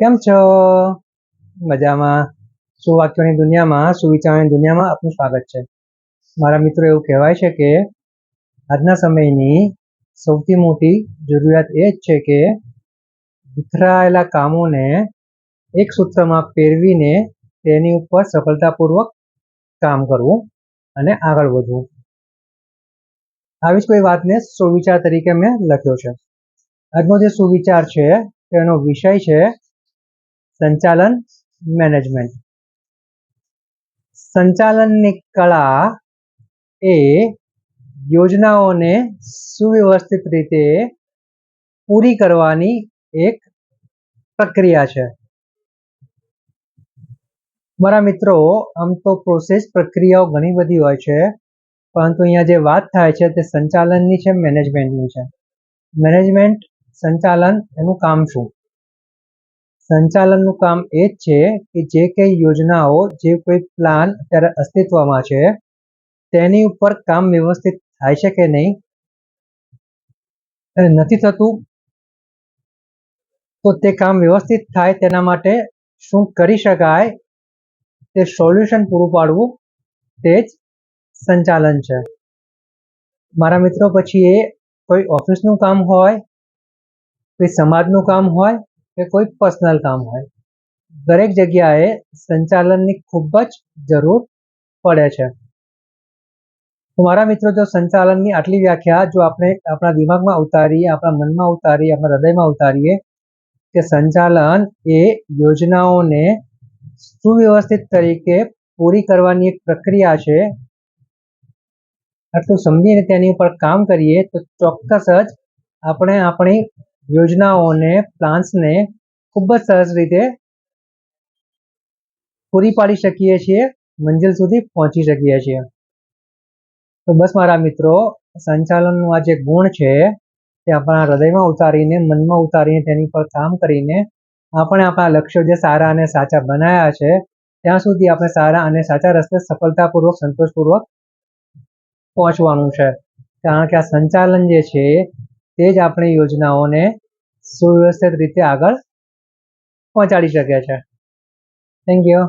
કેમ છો? મજામાં. સુવાક્યોની દુનિયામાં, સુવિચારોની દુનિયામાં આપનું સ્વાગત છે. મારા મિત્રો એવું કહેવાય છે કે આજના સમયની સૌથી મોટી જરૂરિયાત એ જ છે કે વિખરાયેલા કામોને એક સૂત્રમાં પેરવીને તેની ઉપર સફળતાપૂર્વક કામ કરવું અને આગળ વધવું. આવી જ કોઈ વાતને સુવિચાર તરીકે મેં લખ્યો છે. આજનો જે સુવિચાર છે, તેનો વિષય છે સંચાલન મેનેજમેન્ટ સંચાલનની કળા એ યોજનાઓને સુવ્યવસ્થિત રીતે પૂરી કરવાની એક પ્રક્રિયા છે. મારા મિત્રો, આમ તો પ્રોસેસ પ્રક્રિયાઓ ઘણી બધી હોય છે, પરંતુ અહીંયા જે વાત થાય છે તે સંચાલનની છે મેનેજમેન્ટની છે. મેનેજમેન્ટ સંચાલન, એનું કામ શું? સંચાલનનું કામ એ જ છે કે જે કંઈ યોજનાઓ, જે કોઈ પ્લાન અત્યારે અસ્તિત્વમાં છે, તેની ઉપર કામ વ્યવસ્થિત થાય છે કે નહીં? અને નથી થતું, તો તે કામ વ્યવસ્થિત થાય તેના માટે શું કરી શકાય? તે સોલ્યુશન પૂરું પાડવું તે જ સંચાલન છે. મારા મિત્રો, પછી એ કોઈ ઓફિસનું કામ હોય, કોઈ સમાજનું કામ હોય કે કોઈ પર્સનલ કામ હોય. દરેક જગ્યાએ સંચાલનની ખૂબ જ જરૂર પડે છે. મારા મિત્રો, જો સંચાલનની આટલી વ્યાખ્યા જો આપણે આપણા દિમાગમાં ઉતારીએ, આપણા મનમાં ઉતારીએ, આપણા હૃદયમાં ઉતારીએ, કે સંચાલન એ યોજનાઓને સુવ્યવસ્થિત તરીકે પૂરી કરવાની એક પ્રક્રિયા છે, આટલું સમજીને તેની ઉપર કામ કરીએ, તો ચોક્કસ જ આપણે આપણી યોજનાઓને, પ્લાન્સને ખૂબ જ સરસ રીતે પૂરી પાડી શકીએ છીએ, મંજિલ સુધી પહોંચી શકીએ છીએ. તો બસ મારા મિત્રો, સંચાલનનું આ જે ગુણ છે, તે આપણા હૃદયમાં ઉતારીને, મનમાં ઉતારીને તેની પર કામ કરીને આપણે આપણા લક્ષ્યો જે સારા અને સાચા બનાવ્યા છે, ત્યાં સુધી આપણે સારા અને સાચા રસ્તે સફળતાપૂર્વક, સંતોષપૂર્વક પહોંચવાનું છે. કારણ કે આ સંચાલન જે છે તે જ આપણી યોજનાઓને સુવ્યવસ્થિત રીતે આગળ પહોંચાડી શકે છે થેન્ક યુ